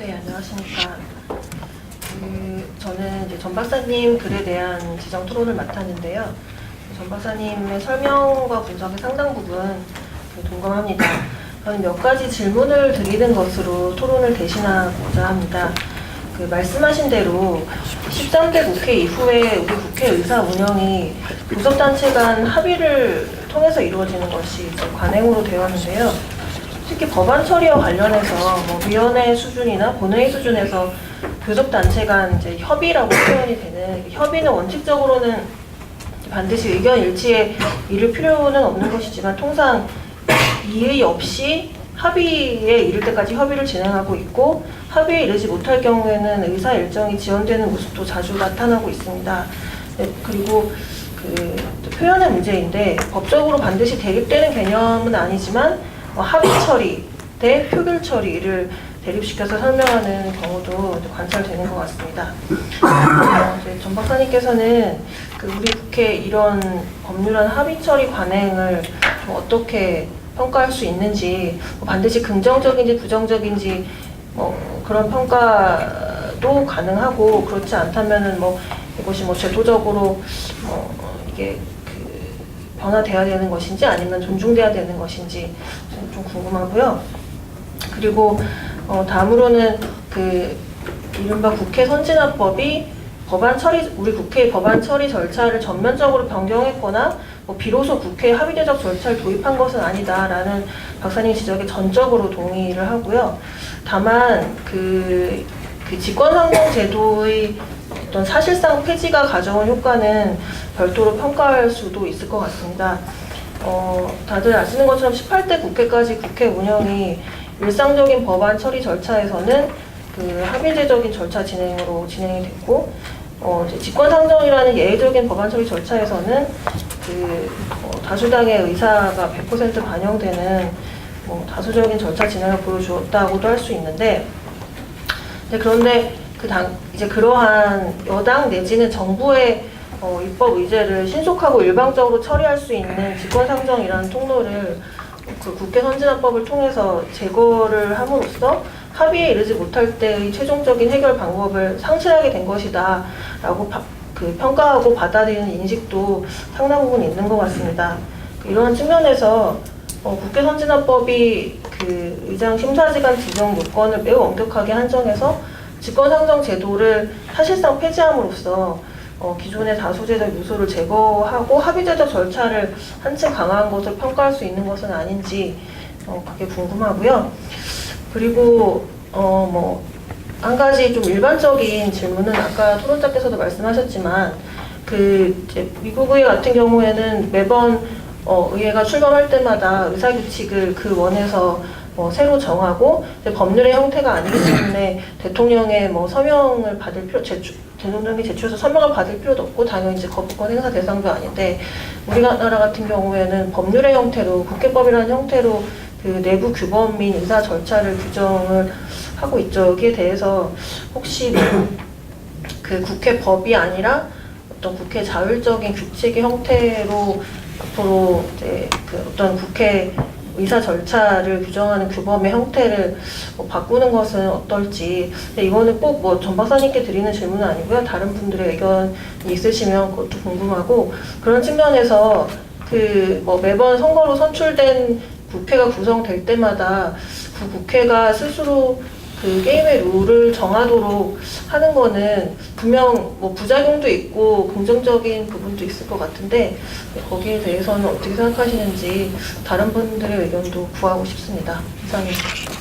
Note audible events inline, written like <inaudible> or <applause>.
네, 안녕하십니까. 그, 저는 이제 전 박사님 글에 대한 지정 토론을 맡았는데요. 전 박사님의 설명과 분석의 상당 부분 그 동감합니다. 몇 가지 질문을 드리는 것으로 토론을 대신하고자 합니다. 그 말씀하신 대로 13대 국회 이후에 우리 국회 의사 운영이 교섭단체 간 합의를 통해서 이루어지는 것이 관행으로 되었는데요. 특히 법안 처리와 관련해서 뭐 위원회 수준이나 본회의 수준에서 교섭단체 간 이제 협의라고 표현이 되는 협의는 원칙적으로는 반드시 의견 일치에 이를 필요는 없는 것이지만 통상 이의 없이 합의에 이를 때까지 협의를 진행하고 있고 합의에 이르지 못할 경우에는 의사 일정이 지연되는 모습도 자주 나타나고 있습니다. 네, 그리고 그 표현의 문제인데 법적으로 반드시 대립되는 개념은 아니지만 어, 합의 처리 대 표결 처리를 대립시켜서 설명하는 경우도 관찰되는 것 같습니다. 어, 이제 전 박사님께서는 그 우리 국회 이런 법률안 합의 처리 관행을 좀 어떻게 평가할 수 있는지 뭐 반드시 긍정적인지 부정적인지 뭐 그런 평가도 가능하고 그렇지 않다면은 뭐 이것이 뭐 제도적으로 뭐 이게 그 변화돼야 되는 것인지 아니면 존중돼야 되는 것인지 좀- 좀 궁금하고요. 그리고 어, 다음으로는 그 이른바 국회 선진화법이 법안 처리 우리 국회의 법안 처리 절차를 전면적으로 변경했거나 뭐 비로소 국회 합의제적 절차를 도입한 것은 아니다라는 박사님 지적에 전적으로 동의를 하고요. 다만 그, 그 직권상정 제도의 어떤 사실상 폐지가 가져온 효과는 별도로 평가할 수도 있을 것 같습니다. 어, 다들 아시는 것처럼 18대 국회까지 국회 운영이 일상적인 법안 처리 절차에서는 그 합의제적인 절차 진행으로 진행이 됐고, 어, 직권상정이라는 예외적인 법안 처리 절차에서는 그 어, 다수당의 의사가 100% 반영되는 뭐 다수적인 절차 진행을 보여주었다고도 할 수 있는데, 네, 그런데 그 당, 이제 그러한 여당 내지는 정부의 어, 입법 의제를 신속하고 일방적으로 처리할 수 있는 직권상정이라는 통로를 그 국회 선진화법을 통해서 제거를 함으로써 합의에 이르지 못할 때의 최종적인 해결 방법을 상실하게 된 것이다 라고 바- 그 평가하고 받아들이는 인식도 상당 부분 있는 것 같습니다. 이러한 측면에서 어, 국회 선진화법이 그 의장 심사지간 지정 요건을 매우 엄격하게 한정해서 직권상정 제도를 사실상 폐지함으로써 어, 기존의 다수제적 요소를 제거하고 합의제적 절차를 한층 강화한 것을 평가할 수 있는 것은 아닌지 어, 그게 궁금하고요. 그리고 어, 뭐 한 가지 좀 일반적인 질문은 아까 토론자께서도 말씀하셨지만 그 미국 의회 같은 경우에는 매번 어, 의회가 출범할 때마다 의사 규칙을 그 원에서 뭐 새로 정하고 이제 법률의 형태가 아니기 <clears throat> 때문에 대통령의 뭐 서명을 받을 필요 제출 대통령이 제출해서 서명을 받을 필요도 없고 당연히 이제 거부권 행사 대상도 아닌데 우리나라 같은 경우에는 법률의 형태로 국회법이라는 형태로 그 내부 규범 및 의사 절차를 규정을 하고 있죠. 여기에 대해서 혹시 그 국회 법이 아니라 어떤 국회 자율적인 규칙의 형태로 앞으로 이제 그 어떤 국회 의사 절차를 규정하는 규범의 형태를 뭐 바꾸는 것은 어떨지. 근데 이거는 꼭 뭐 전 박사님께 드리는 질문은 아니고요. 다른 분들의 의견이 있으시면 그것도 궁금하고 그런 측면에서 그 뭐 매번 선거로 선출된 국회가 구성될 때마다 그 국회가 스스로 그 게임의 룰을 정하도록 하는 거는 분명 뭐 부작용도 있고 긍정적인 부분도 있을 것 같은데 거기에 대해서는 어떻게 생각하시는지 다른 분들의 의견도 구하고 싶습니다. 이상입니다.